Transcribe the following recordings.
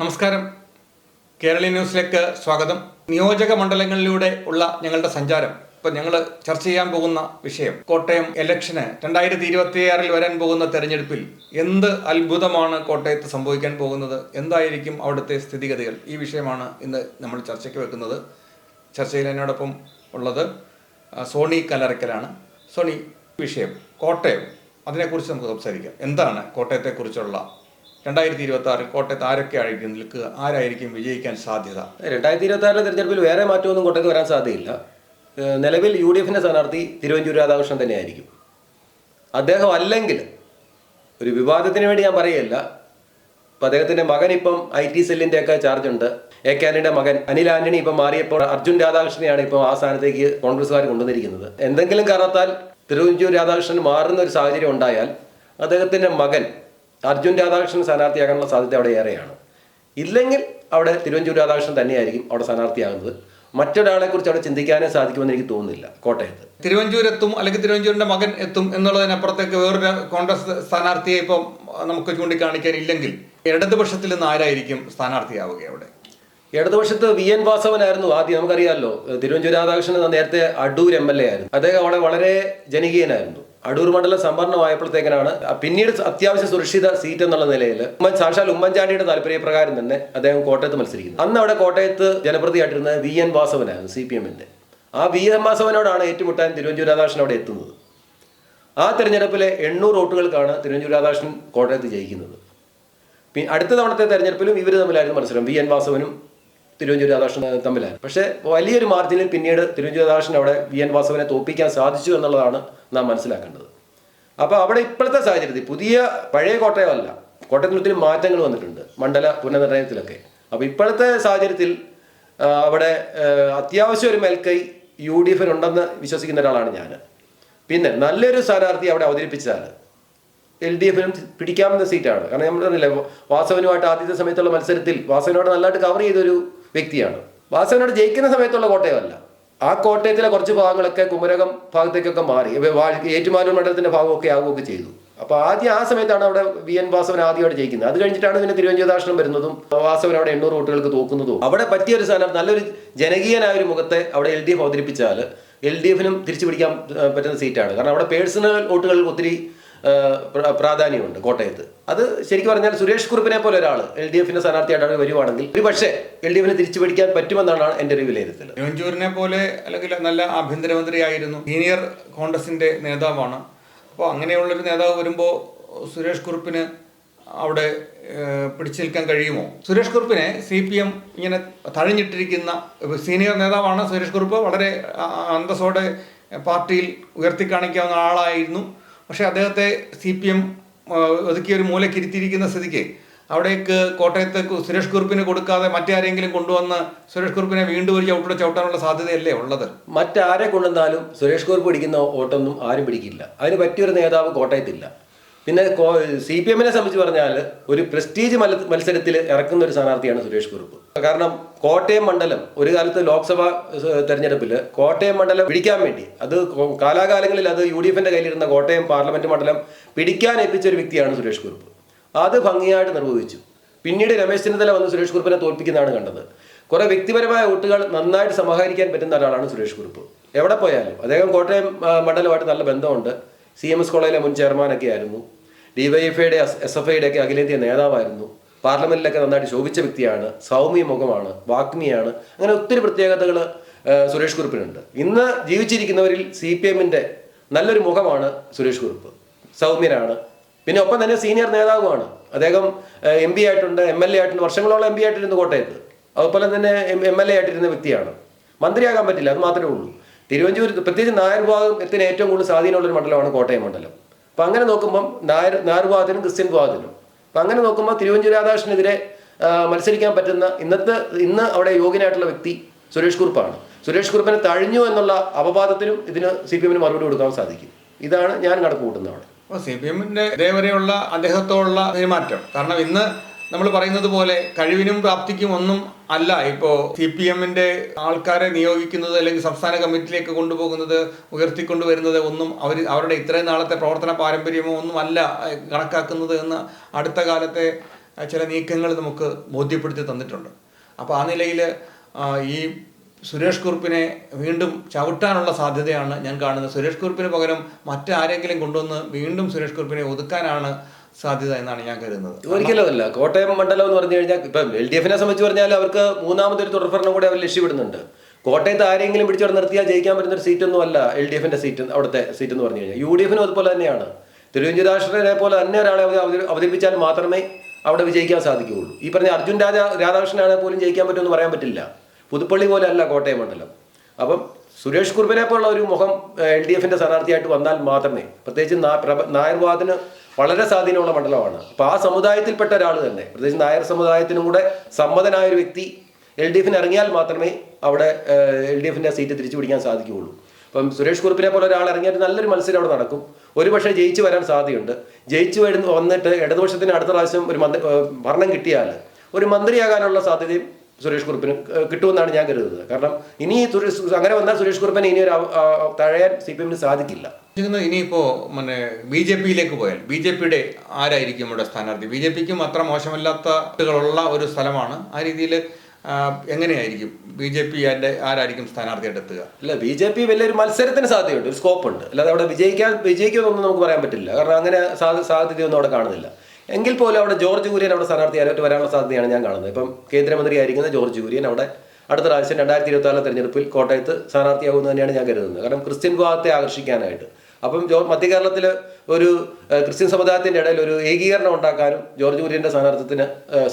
നമസ്കാരം. കേരള ന്യൂസിലേക്ക് സ്വാഗതം. നിയോജക മണ്ഡലങ്ങളിലൂടെ ഉള്ള ഞങ്ങളുടെ സഞ്ചാരം. ഇപ്പൊ ഞങ്ങൾ ചർച്ച ചെയ്യാൻ പോകുന്ന വിഷയം കോട്ടയം ഇലക്ഷന് രണ്ടായിരത്തി ഇരുപത്തിയാറിൽ വരാൻ പോകുന്ന തെരഞ്ഞെടുപ്പിൽ എന്ത് അത്ഭുതമാണ് കോട്ടയത്ത് സംഭവിക്കാൻ പോകുന്നത്? എന്തായിരിക്കും അവിടുത്തെ സ്ഥിതിഗതികൾ? ഈ വിഷയമാണ് ഇന്ന് നമ്മൾ ചർച്ചയ്ക്ക് വെക്കുന്നത്. ചർച്ചയിൽ എന്നോടൊപ്പം ഉള്ളത് സോണി കലറക്കലാണ് സോണി വിഷയം കോട്ടയം അതിനെക്കുറിച്ച് നമുക്ക് സംസാരിക്കാം. എന്താണ് കോട്ടയത്തെക്കുറിച്ചുള്ള രണ്ടായിരത്തി ഇരുപത്തി ആറിൽ കോട്ടയത്ത് ആരൊക്കെ ആയിരിക്കും നിൽക്കുക? ആരായിരിക്കും വിജയിക്കാൻ സാധ്യത? രണ്ടായിരത്തി ഇരുപത്തി ആറിലെ തെരഞ്ഞെടുപ്പിൽ വേറെ മാറ്റമൊന്നും കോട്ടയത്ത് വരാൻ സാധ്യതയില്ല. നിലവിൽ യു ഡി എഫിന്റെ സ്ഥാനാർത്ഥി തിരുവഞ്ചൂർ രാധാകൃഷ്ണൻ തന്നെയായിരിക്കും. അദ്ദേഹം അല്ലെങ്കിൽ ഒരു വിവാദത്തിന് വേണ്ടി ഞാൻ പറയല്ല ഇപ്പം അദ്ദേഹത്തിന്റെ മകൻ ഇപ്പം ഐ ടി സെല്ലിന്റെ ഒക്കെ ചാർജ് ഉണ്ട്. എ കെ ആന്റണിയുടെ മകൻ അനിൽ ആന്റണി ഇപ്പം മാറിയപ്പോൾ അർജുൻ രാധാകൃഷ്ണനെയാണ് ഇപ്പം ആ സ്ഥാനത്തേക്ക് കോൺഗ്രസ്സുകാർ കൊണ്ടുവന്നിരിക്കുന്നത്. എന്തെങ്കിലും കാരണത്താൽ തിരുവഞ്ചൂർ രാധാകൃഷ്ണൻ മാറുന്ന ഒരു സാഹചര്യം ഉണ്ടായാൽ അദ്ദേഹത്തിന്റെ മകൻ അർജുൻ രാധാകൃഷ്ണൻ സ്ഥാനാർത്ഥിയാകാനുള്ള സാധ്യത അവിടെ ഏറെയാണ്. ഇല്ലെങ്കിൽ അവിടെ തിരുവഞ്ചൂർ രാധാകൃഷ്ണൻ തന്നെയായിരിക്കും അവിടെ സ്ഥാനാർത്ഥിയാകുന്നത്. മറ്റൊരാളെ കുറിച്ച് അവിടെ ചിന്തിക്കാനേ സാധിക്കുമെന്ന് എനിക്ക് തോന്നുന്നില്ല കോട്ടയത്ത്. തിരുവഞ്ചൂർ എത്തും അല്ലെങ്കിൽ തിരുവഞ്ചൂരിന്റെ മകൻ എത്തും എന്നുള്ളതിനപ്പുറത്തേക്ക് വേറൊരു കോൺഗ്രസ് സ്ഥാനാർത്ഥിയെ ഇപ്പം നമുക്ക് ചൂണ്ടിക്കാണിക്കാൻ ഇല്ലെങ്കിൽ ഇടതുപക്ഷത്തിൽ നിന്ന് ആരായിരിക്കും സ്ഥാനാർത്ഥിയാവുക അവിടെ? ഇടതുപക്ഷത്ത് വി എൻ വാസവനായിരുന്നു ആദ്യം നമുക്കറിയാമല്ലോ തിരുവഞ്ചൂർ രാധാകൃഷ്ണൻ നേരത്തെ അടൂർ എം എൽ എ ആയിരുന്നു. അദ്ദേഹം അവിടെ വളരെ ജനകീയനായിരുന്നു. അടൂർ മണ്ഡലം സംവരണമായപ്പോഴത്തേക്കിനാണ് പിന്നീട് അത്യാവശ്യ സുരക്ഷിത സീറ്റ് എന്നുള്ള നിലയിൽ ഉമ്മൻ സാക്ഷാൽ ഉമ്മൻചാണ്ടിയുടെ താല്പര്യപ്രകാരം തന്നെ അദ്ദേഹം കോട്ടയത്ത് മത്സരിക്കുന്നു. അന്ന് അവിടെ കോട്ടയത്ത് ജനപ്രതിയായിട്ടിരുന്ന വി. എൻ. വാസവനായിരുന്നു സി. പി. എമ്മിന്റെ. ആ വി. എൻ. വാസവനോടാണ് ഏറ്റുമുട്ടാൻ തിരുവഞ്ചൂർ രാധാകൃഷ്ണൻ അവിടെ എത്തുന്നത്. ആ തെരഞ്ഞെടുപ്പിലെ എണ്ണൂറ് വോട്ടുകൾക്കാണ് തിരുവഞ്ചൂർ രാധാകൃഷ്ണൻ കോട്ടയത്ത് ജയിക്കുന്നത്. അടുത്ത തവണത്തെ തെരഞ്ഞെടുപ്പിലും ഇവർ തമ്മിലായിരുന്നു മത്സരം. വി. എൻ. വാസവനും തിരുവഞ്ചൂർ രാധാകൃഷ്ണൻ തമ്മിലായിരുന്നു. പക്ഷേ വലിയൊരു മാർജിനിൽ പിന്നീട് തിരുവഞ്ചൂർ രാധാകൃഷ്ണൻ അവിടെ വി എൻ വാസവനെ തോപ്പിക്കാൻ സാധിച്ചു എന്നുള്ളതാണ് നാം മനസ്സിലാക്കേണ്ടത്. അപ്പോൾ അവിടെ ഇപ്പോഴത്തെ സാഹചര്യത്തിൽ പുതിയ പഴയ കോട്ടയമല്ല കോട്ടയത്തിൽ ഒത്തിരി മാറ്റങ്ങൾ വന്നിട്ടുണ്ട് മണ്ഡല പുനർനിർണയത്തിലൊക്കെ അപ്പോൾ ഇപ്പോഴത്തെ സാഹചര്യത്തിൽ അവിടെ അത്യാവശ്യം ഒരു മേൽക്കൈ യു ഡി എഫിനുണ്ടെന്ന് വിശ്വസിക്കുന്ന ഒരാളാണ് ഞാൻ. പിന്നെ നല്ലൊരു സ്ഥാനാർത്ഥി അവിടെ അവതരിപ്പിച്ചാൽ എൽ ഡി എഫിനും പിടിക്കാവുന്ന സീറ്റാണ്. കാരണം നമ്മൾ പറഞ്ഞില്ലേ വാസവനുമായിട്ട് ആദ്യത്തെ സമയത്തുള്ള മത്സരത്തിൽ വാസവനോട് നല്ലതായിട്ട് കവർ ചെയ്തൊരു വ്യക്തിയാണ്. വാസവനോട് ജയിക്കുന്ന സമയത്തുള്ള കോട്ടയമല്ല. ആ കോട്ടയത്തിലെ കുറച്ച് ഭാഗങ്ങളൊക്കെ കുമരകം ഭാഗത്തേക്കൊക്കെ മാറി. ഏറ്റുമാനൂർ മണ്ഡലത്തിന്റെ ഭാഗമൊക്കെ ആവുകയൊക്കെ ചെയ്തു. അപ്പൊ ആദ്യം ആ സമയത്താണ് അവിടെ വി എൻ വാസവൻ ആദ്യമായിട്ട് ജയിക്കുന്നത്. അത് കഴിഞ്ഞിട്ടാണ് പിന്നെ തിരുവഞ്ചൂരാഷ്ട്രം വരുന്നതും വാസവൻ അവിടെ എണ്ണൂറ് വോട്ടുകൾക്ക് തോക്കുന്നതും അവിടെ പറ്റിയ ഒരു സ്ഥാനം നല്ലൊരു ജനകീയനായ ഒരു മുഖത്തെ അവിടെ എൽ ഡി എഫ് അവതരിപ്പിച്ചാൽ എൽ ഡി എഫിനും തിരിച്ചു പിടിക്കാൻ പറ്റുന്ന സീറ്റാണ്. കാരണം അവിടെ പേഴ്സണൽ വോട്ടുകൾക്ക് ഒത്തിരി പ്രാധാന്യമുണ്ട് കോട്ടയത്ത്. അത് ശരിക്കും പറഞ്ഞാൽ സുരേഷ് കുറുപ്പിനെ പോലെ ഒരാൾ എൽ ഡി എഫിന്റെ സ്ഥാനാർത്ഥിയായിട്ട് വരുവാണെങ്കിൽ ഒരു പക്ഷേ എൽ ഡി എഫിനെ തിരിച്ചു പിടിക്കാൻ പറ്റുമെന്നാണ് എന്റെ ഒരു വിലയിരുത്തൽ. തിരുവഞ്ചൂരിനെ പോലെ അല്ലെങ്കിൽ നല്ല ആഭ്യന്തരമന്ത്രിയായിരുന്നു സീനിയർ കോൺഗ്രസിന്റെ നേതാവാണ്. അപ്പോൾ അങ്ങനെയുള്ളൊരു നേതാവ് വരുമ്പോൾ സുരേഷ് കുറുപ്പിന് അവിടെ പിടിച്ചു നിൽക്കാൻ കഴിയുമോ? സുരേഷ് കുറുപ്പിനെ സി പി എം ഇങ്ങനെ തഴഞ്ഞിട്ടിരിക്കുന്ന സീനിയർ നേതാവാണ് സുരേഷ് കുറുപ്പ്. വളരെ അന്തസ്സോടെ പാർട്ടിയിൽ ഉയർത്തിക്കാണിക്കാവുന്ന ആളായിരുന്നു. പക്ഷേ അദ്ദേഹത്തെ സി പി എം ഒതുക്കി ഒരു മൂലക്കിരുത്തിയിരിക്കുന്ന സ്ഥിതിക്ക് അവിടേക്ക് കോട്ടയത്ത് സുരേഷ് കുറുപ്പിന് കൊടുക്കാതെ മറ്റാരെങ്കിലും കൊണ്ടുവന്ന് സുരേഷ് കുറുപ്പിനെ വീണ്ടും ഒരു ചവിട്ടോടെ ചവിട്ടാനുള്ള സാധ്യതയല്ലേ ഉള്ളത്? മറ്റാരെ കൊണ്ടുവന്നാലും സുരേഷ് കുറുപ്പ് പിടിക്കുന്ന ഓട്ടൊന്നും ആരും പിടിക്കില്ല. അതിന് പറ്റിയൊരു നേതാവ് കോട്ടയത്തില്ല. പിന്നെ സി പി എമ്മിനെ സംബന്ധിച്ച് പറഞ്ഞാൽ ഒരു പ്രസ്റ്റീജ് മത്സരത്തിൽ ഇറക്കുന്ന ഒരു സ്ഥാനാർത്ഥിയാണ് സുരേഷ് കുറുപ്പ്. കാരണം കോട്ടയം മണ്ഡലം ഒരു കാലത്ത് ലോക്സഭാ തെരഞ്ഞെടുപ്പിൽ കോട്ടയം മണ്ഡലം പിടിക്കാൻ വേണ്ടി അത് കാലാകാലങ്ങളിൽ അത് യു ഡി എഫിന്റെ കയ്യിലിരുന്ന കോട്ടയം പാർലമെന്റ് മണ്ഡലം പിടിക്കാൻ ഏൽപ്പിച്ച ഒരു വ്യക്തിയാണ് സുരേഷ് കുറുപ്പ്. അത് ഭംഗിയായിട്ട് നിർവഹിച്ചു. പിന്നീട് രമേശ് ചെന്നിത്തല വന്ന് സുരേഷ് കുറുപ്പിനെ തോൽപ്പിക്കുന്നതാണ് കണ്ടത്. കുറെ വ്യക്തിപരമായ വോട്ടുകൾ നന്നായിട്ട് സമാഹരിക്കാൻ പറ്റുന്ന ഒരാളാണ് സുരേഷ് കുറുപ്പ്. എവിടെ പോയാലും അദ്ദേഹം കോട്ടയം മണ്ഡലമായിട്ട് നല്ല ബന്ധമുണ്ട്. സി എം എസ് കോളേജിലെ മുൻ ചെയർമാനൊക്കെ ആയിരുന്നു. ഡിവൈഎഫ്ഐയുടെ എസ് എഫ് ഐയുടെ ഒക്കെ അഖിലേന്ത്യാ നേതാവായിരുന്നു. പാർലമെന്റിലൊക്കെ നന്നായിട്ട് ശോഭിച്ച വ്യക്തിയാണ്. സൗമ്യ മുഖമാണ് വാഗ്മിയാണ്. അങ്ങനെ ഒത്തിരി പ്രത്യേകതകൾ സുരേഷ് കുറുപ്പിനുണ്ട്. ഇന്ന് ജീവിച്ചിരിക്കുന്നവരിൽ സി പി എമ്മിന്റെ നല്ലൊരു മുഖമാണ് സുരേഷ് കുറുപ്പ്. സൗമ്യനാണ്. പിന്നെ ഒപ്പം തന്നെ സീനിയർ നേതാവുമാണ്. അദ്ദേഹം എം പി ആയിട്ടുണ്ട് എം എൽ എ ആയിട്ടുണ്ട് വർഷങ്ങളോളം എം പി ആയിട്ടിരുന്നു കോട്ടയത്ത്. അതുപോലെ തന്നെ എം എൽ എ ആയിട്ടിരുന്ന വ്യക്തിയാണ്. മന്ത്രിയാകാൻ പറ്റില്ല അത് മാത്രമേ ഉള്ളൂ. തിരുവഞ്ചൂർ പ്രത്യേകിച്ച് നായർ ഭാഗത്തിന് ഏറ്റവും കൂടുതൽ സ്വാധീനമുള്ള ഒരു മണ്ഡലമാണ് കോട്ടയം മണ്ഡലം. അപ്പം അങ്ങനെ നോക്കുമ്പോൾ നായർ നായർ ഭാഗത്തിനും ക്രിസ്ത്യൻ ഭാഗത്തിനും അപ്പം അങ്ങനെ നോക്കുമ്പോൾ തിരുവഞ്ചൂർ രാധാകൃഷ്ണനെതിരെ മത്സരിക്കാൻ പറ്റുന്ന ഇന്നത്തെ ഇന്ന് അവിടെ യോഗ്യനായിട്ടുള്ള വ്യക്തി സുരേഷ് കുറുപ്പാണ്. സുരേഷ് കുറുപ്പിനെ തഴിഞ്ഞു എന്നുള്ള അപവാദത്തിനും ഇതിന് സി പി എമ്മിന് മറുപടി കൊടുക്കാൻ സാധിക്കും. ഇതാണ് ഞാൻ കണക്ക് കൂട്ടുന്നത് അവിടെ. സി പി എമ്മിന്റെ ഇതേവരെയുള്ള അദ്ദേഹത്തോടുള്ള പെരുമാറ്റം. കാരണം ഇന്ന് നമ്മൾ പറയുന്നത് പോലെ കഴിവിനും പ്രാപ്തിക്കും ഒന്നും അല്ല. ഇപ്പോൾ സി പി എമ്മിന്റെ ആൾക്കാരെ നിയോഗിക്കുന്നത് അല്ലെങ്കിൽ സംസ്ഥാന കമ്മിറ്റിയിലേക്ക് കൊണ്ടുപോകുന്നത് ഉയർത്തിക്കൊണ്ടുവരുന്നത് ഒന്നും അവർ അവരുടെ ഇത്രയും നാളത്തെ പ്രവർത്തന പാരമ്പര്യമോ ഒന്നും അല്ല കണക്കാക്കുന്നത് എന്ന് അടുത്ത കാലത്തെ ചില നീക്കങ്ങൾ നമുക്ക് ബോധ്യപ്പെടുത്തി തന്നിട്ടുണ്ട്. അപ്പോൾ ആ നിലയിൽ ഈ സുരേഷ് കുറുപ്പിനെ വീണ്ടും ചവിട്ടാനുള്ള സാധ്യതയാണ് ഞാൻ കാണുന്നത്. സുരേഷ് കുറുപ്പിന് പകരം മറ്റാരെങ്കിലും കൊണ്ടുവന്ന് വീണ്ടും സുരേഷ് കുറുപ്പിനെ ഒതുക്കാനാണ് സാധ്യത എന്നാണ് ഞാൻ കരുതുന്നത്. ഒരിക്കലും കോട്ടയം മണ്ഡലം എന്ന് പറഞ്ഞു കഴിഞ്ഞാൽ ഇപ്പം എൽ ഡി എഫിനെ സംബന്ധിച്ച് പറഞ്ഞാൽ അവർക്ക് മൂന്നാമതൊരു തുടർഭരണം കൂടെ അവർ ലക്ഷ്യമിടുന്നുണ്ട് കോട്ടയത്ത് ആരെങ്കിലും പിടിച്ചവിടെ നിർത്തിയാൽ ജയിക്കാൻ പറ്റുന്ന ഒരു സീറ്റൊന്നും അല്ല എൽ ഡി എഫിന്റെ സീറ്റ് അവിടുത്തെ സീറ്റ് എന്ന് പറഞ്ഞു കഴിഞ്ഞാൽ. യു ഡി എഫിനും അതുപോലെ തന്നെയാണ്. തിരുവഞ്ചൂരാഷ്ട്രനെ പോലെ തന്നെ ഒരാളെ അവത- അവതരി- അവതരിപ്പിച്ചാൽ മാത്രമേ അവിടെ വിജയിക്കാൻ സാധിക്കുകയുള്ളൂ. ഈ പറഞ്ഞ അർജുൻ രാജ രാധാകൃഷ്ണനാണെങ്കിൽ പോലും ജയിക്കാൻ പറ്റുമെന്ന് പറയാൻ പറ്റില്ല. പുതുപ്പള്ളി പോലെ അല്ല കോട്ടയം മണ്ഡലം. അപ്പം സുരേഷ് കുർബനെ പോലുള്ള ഒരു മുഖം എൽ ഡി എഫിന്റെ സ്ഥാനാർത്ഥിയായിട്ട് വന്നാൽ മാത്രമേ പ്രത്യേകിച്ച് നായർവാദിന് വളരെ സ്വാധീനമുള്ള മണ്ഡലമാണ്. അപ്പോൾ ആ സമുദായത്തിൽപ്പെട്ട ഒരാൾ തന്നെ പ്രത്യേകിച്ച് നായർ സമുദായത്തിനും കൂടെ സമ്മതനായ ഒരു വ്യക്തി എൽ ഡി എഫിന് ഇറങ്ങിയാൽ മാത്രമേ അവിടെ എൽ ഡി എഫിന്റെ സീറ്റ് തിരിച്ചു പിടിക്കാൻ സാധിക്കുകയുള്ളൂ. അപ്പം സുരേഷ് കുറുപ്പിനെ പോലെ ഒരാൾ ഇറങ്ങിയാൽ നല്ലൊരു മത്സരം അവിടെ നടക്കും. ഒരു പക്ഷേ ജയിച്ചു വരാൻ സാധ്യതയുണ്ട്. ജയിച്ചു വരുന്ന വന്നിട്ട് ഇടതുപക്ഷത്തിന് അടുത്ത പ്രാവശ്യം ഒരു മന്ത്രി ഭരണം കിട്ടിയാൽ ഒരു മന്ത്രിയാകാനുള്ള സാധ്യതയും സുരേഷ് കുറുപ്പിന് കിട്ടുമെന്നാണ് ഞാൻ കരുതുന്നത്. കാരണം ഇനി സുരേഷ് അങ്ങനെ വന്നാൽ സുരേഷ് കുറുപ്പിനെ ഇനി ഒരു തഴയാൻ സി പി എമ്മിന് സാധിക്കില്ല. ഇനിയിപ്പോ പിന്നെ ബി ജെ പിയിലേക്ക് പോയാൽ ബി ജെ പിയുടെ ആരായിരിക്കും ഇവിടെ സ്ഥാനാർത്ഥി? ബി ജെ പിക്കും അത്ര മോശമല്ലാത്ത ഒരു സ്ഥലമാണ്. ആ രീതിയിൽ എങ്ങനെയായിരിക്കും ബി ജെ പി ആരായിരിക്കും സ്ഥാനാർത്ഥിയായിട്ട് എത്തുക? അല്ല ബി ജെ പി വലിയൊരു മത്സരത്തിന് സാധ്യതയുണ്ട് ഒരു സ്കോപ്പ് ഉണ്ട് അല്ലാതെ അവിടെ വിജയിക്കാൻ വിജയിക്കുമെന്നൊന്നും നമുക്ക് പറയാൻ പറ്റില്ല. കാരണം അങ്ങനെ സാധ്യ- സാധ്യതയൊന്നും അവിടെ കാണുന്നില്ല. എങ്കിൽ പോലും അവിടെ ജോർജ് കുര്യൻ അവിടെ സ്ഥാനാർത്ഥിയായിട്ട് വരാനുള്ള സാധ്യതയാണ് ഞാൻ കാണുന്നത്. ഇപ്പം കേന്ദ്രമന്ത്രിയായിരിക്കുന്ന ജോർജ് കുര്യൻ അവിടെ അടുത്ത പ്രാവശ്യം രണ്ടായിരത്തി ഇരുപത്തി ആറിലെ തെരഞ്ഞെടുപ്പിൽ കോട്ടയത്ത് സ്ഥാനാർത്ഥിയാകുമെന്ന് തന്നെയാണ് ഞാൻ കരുതുന്നത്. കാരണം ക്രിസ്ത്യൻ വിഭാഗത്തെ ആകർഷിക്കാനായിട്ട്. അപ്പം ജോ മധ്യ കേരളത്തിൽ ഒരു ക്രിസ്ത്യൻ സമുദായത്തിന്റെ ഇടയിൽ ഒരു ഏകീകരണം ഉണ്ടാക്കാനും ജോർജ് കുര്യന്റെ സ്ഥാനാർത്ഥത്തിന്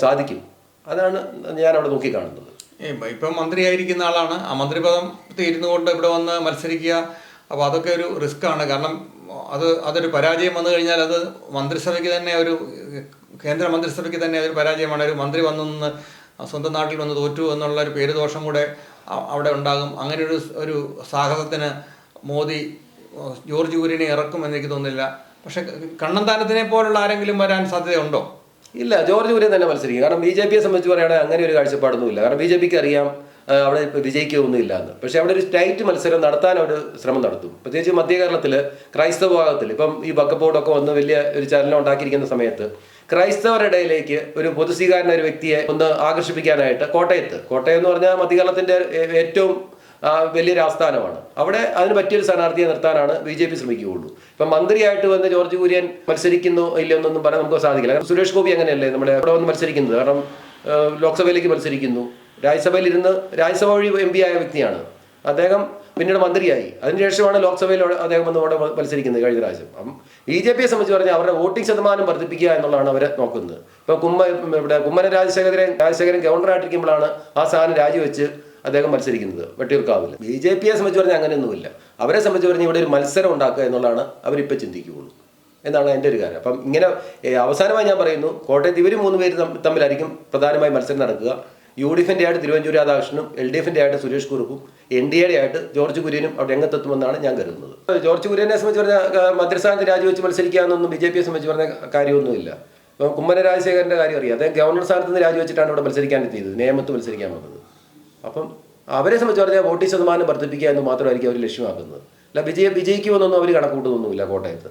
സാധിക്കും. അതാണ് ഞാൻ അവിടെ നോക്കിക്കാണുന്നത്. ഇപ്പം മന്ത്രിയായിരിക്കുന്ന ആളാണ്. ആ മന്ത്രിപദം തീരുന്നുകൊണ്ട് ഇവിടെ വന്ന് മത്സരിക്കുക അപ്പോൾ അതൊക്കെ ഒരു റിസ്ക് ആണ് കാരണം അത് അതൊരു പരാജയം വന്നു കഴിഞ്ഞാൽ അത് മന്ത്രിസഭയ്ക്ക് തന്നെ ഒരു കേന്ദ്ര മന്ത്രിസഭയ്ക്ക് തന്നെ അതൊരു പരാജയമാണ്. ഒരു മന്ത്രി വന്നു നിന്ന് സ്വന്തം നാട്ടിൽ വന്ന് തോറ്റു എന്നുള്ള ഒരു പേരുദോഷം കൂടെ അവിടെ ഉണ്ടാകും. അങ്ങനെ ഒരു ഒരു സാഹസത്തിന് മോദി ജോർജ് കുര്യനെ ഇറക്കും എന്ന് എനിക്ക് തോന്നുന്നില്ല. പക്ഷെ കണ്ണന്താനത്തിനെ പോലുള്ള ആരെങ്കിലും വരാൻ സാധ്യതയുണ്ടോ? ഇല്ല ജോർജ് കുര്യൻ തന്നെ മത്സരിക്കും. കാരണം ബി ജെ പിയെ സംബന്ധിച്ച് പറയുകയാണെങ്കിൽ അങ്ങനെ ഒരു കാഴ്ചപ്പാടൊന്നുമില്ല. കാരണം ബി ജെ പിക്ക് അറിയാം അവിടെ വിജയിക്കുകയൊന്നുമില്ല എന്ന് പക്ഷെ അവിടെ ഒരു ടൈറ്റ് മത്സരം നടത്താൻ അവർ ശ്രമം നടത്തും. പ്രത്യേകിച്ച് മധ്യ കേരളത്തിൽ ക്രൈസ്തവ ഭാഗത്തിൽ ഇപ്പം ഈ ബക്കപ്പോടൊക്കെ വന്ന് വലിയ ഒരു ചലനം ഉണ്ടാക്കിയിരിക്കുന്ന സമയത്ത് ക്രൈസ്തവരുടെ ഇടയിലേക്ക് ഒരു പൊതുസ്വീകാരന ഒരു വ്യക്തിയെ ഒന്ന് ആകർഷിപ്പിക്കാനായിട്ട് കോട്ടയത്ത്. കോട്ടയം എന്ന് പറഞ്ഞാൽ മധ്യ കേരളത്തിന്റെ ഏറ്റവും വലിയൊരു ആസ്ഥാനമാണ് അവിടെ അതിന് പറ്റിയൊരു സ്ഥാനാർത്ഥിയെ നിർത്താനാണ് ബി ജെ പി ശ്രമിക്കുകയുള്ളൂ. ഇപ്പം മന്ത്രിയായിട്ട് വന്ന് ജോർജ് കുര്യൻ മത്സരിക്കുന്നു ഇല്ലയെന്നൊന്നും പറയാൻ നമുക്ക് സാധിക്കില്ല. കാരണം സുരേഷ് ഗോപി അങ്ങനെയല്ലേ നമ്മുടെ അവിടെ വന്ന് മത്സരിക്കുന്നത്? കാരണം ലോക്സഭയിലേക്ക് മത്സരിക്കുന്നു. രാജ്യസഭയിൽ ഇരുന്ന് രാജ്യസഭ വഴി എം പി ആയ വ്യക്തിയാണ്. അദ്ദേഹം പിന്നീട് മന്ത്രിയായി. അതിനുശേഷമാണ് ലോക്സഭയിൽ അദ്ദേഹം വന്ന് അവിടെ മത്സരിക്കുന്നത് കഴിഞ്ഞ പ്രാവശ്യം. അപ്പം ബി ജെ പിയെ സംബന്ധിച്ച് പറഞ്ഞാൽ അവരുടെ വോട്ടിംഗ് ശതമാനം വർദ്ധിപ്പിക്കുക എന്നുള്ളതാണ് അവരെ നോക്കുന്നത്. ഇപ്പോൾ കുമ്മ ഇവിടെ കുമ്മന രാജശേഖരൻ രാജശേഖരൻ ഗവർണറായിട്ടിരിക്കുമ്പോഴാണ് ആ സ്ഥാനം രാജിവെച്ച് അദ്ദേഹം മത്സരിക്കുന്നത് വെട്ടിയൂർക്കാവിൽ ബി ജെ പിയെ സംബന്ധിച്ച് പറഞ്ഞാൽ അങ്ങനെയൊന്നുമില്ല. അവരെ സംബന്ധിച്ച് പറഞ്ഞാൽ ഇവിടെ ഒരു മത്സരം ഉണ്ടാക്കുക എന്നുള്ളതാണ് അവരിപ്പോൾ ചിന്തിക്കുകയുള്ളൂ എന്നാണ് എന്റെ ഒരു കാര്യം. അപ്പം ഇങ്ങനെ അവസാനമായി ഞാൻ പറയുന്നു കോട്ടയത്ത് ഇവർ മൂന്ന് പേര് തമ്മി- തമ്മിലായിരിക്കും പ്രധാനമായി മത്സരം നടക്കുക. യു ഡി എഫിന്റെ ആയിട്ട് തിരുവഞ്ചൂർ രാധാകൃഷ്ണനും എൽ ഡി എഫിന്റെ ആയിട്ട് സുരേഷ് കുറുപ്പും എൻ ഡി എയുടെ ആയിട്ട് ജോർജ് കുര്യനും അവിടെ രംഗത്തെത്തുമെന്നാണ് ഞാൻ കരുതുന്നത്. ജോർജ് കുര്യനെ സംബന്ധിച്ച് പറഞ്ഞാൽ മന്ത്രിസ്ഥാനത്ത് രാജിവെച്ച് മത്സരിക്കാമെന്നൊന്നും ബി ജെ പിയെ സംബന്ധിച്ച് പറഞ്ഞ കാര്യമൊന്നുമില്ല. കുമ്മന രാജശേഖരന്റെ കാര്യം അറിയാം. അദ്ദേഹം ഗവർണർ സ്ഥാനത്ത് നിന്ന് രാജിവെച്ചിട്ടാണ് ഇവിടെ മത്സരിക്കാൻ എത്തിയത് നിയമത്ത് മത്സരിക്കാൻ വന്നത്. അപ്പം അവരെ സംബന്ധിച്ച് പറഞ്ഞാൽ വോട്ടിംഗ് ശതമാനം വർദ്ധിപ്പിക്കുക എന്ന് മാത്രമായിരിക്കും അവർ ലക്ഷ്യമാക്കുന്നത്. അല്ല വിജയ വിജയിക്കുമെന്നൊന്നും അവർ കണക്കൂട്ടുന്നൊന്നുമില്ല കോട്ടയത്ത്.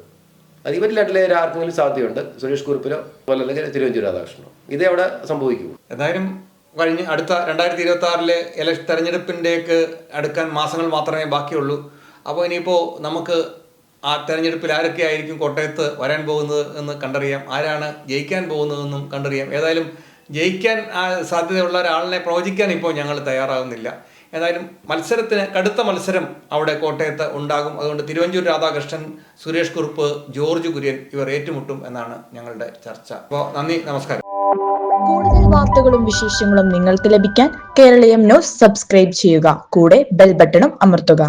അത് ഇവരിൽ രണ്ടിലെ ആർക്കെങ്കിലും സാധ്യതയുണ്ട്. സുരേഷ് കുറിപ്പിലോ അതുപോലെ അല്ലെങ്കിൽ തിരുവഞ്ചൂർ രാധാകൃഷ്ണനോ. ഇതേ അവിടെ സംഭവിക്കൂ. എന്തായാലും കഴിഞ്ഞ് അടുത്ത രണ്ടായിരത്തി ഇരുപത്തി ആറിലെ ഇലക്ഷൻ തെരഞ്ഞെടുപ്പിന്റെയൊക്കെ അടുക്കാൻ മാസങ്ങൾ മാത്രമേ ബാക്കിയുള്ളൂ. അപ്പോൾ ഇനിയിപ്പോൾ നമുക്ക് ആ തെരഞ്ഞെടുപ്പിൽ ആരൊക്കെ ആയിരിക്കും കോട്ടയത്ത് വരാൻ പോകുന്നത് എന്ന് കണ്ടറിയാം. ആരാണ് ജയിക്കാൻ പോകുന്നതെന്നും കണ്ടറിയാം. ഏതായാലും ജയിക്കാൻ സാധ്യതയുള്ള ഒരാളിനെ പ്രവചിക്കാൻ ഇപ്പോൾ ഞങ്ങൾ തയ്യാറാകുന്നില്ല. ഏതായാലും മത്സരത്തിന് കടുത്ത മത്സരം അവിടെ കോട്ടയത്ത് ഉണ്ടാകും. അതുകൊണ്ട് തിരുവഞ്ചൂർ രാധാകൃഷ്ണൻ സുരേഷ് കുറുപ്പ് ജോർജ് കുര്യൻ ഇവർ ഏറ്റുമുട്ടും എന്നാണ് ഞങ്ങളുടെ ചർച്ച. അപ്പോൾ നന്ദി നമസ്കാരം. കൂടുതൽ വാർത്തകളും വിശേഷങ്ങളും നിങ്ങൾക്ക് ലഭിക്കാൻ കേരളീയം ന്യൂസ് സബ്സ്ക്രൈബ് ചെയ്യുക. കൂടെ ബെൽ ബട്ടണും അമർത്തുക.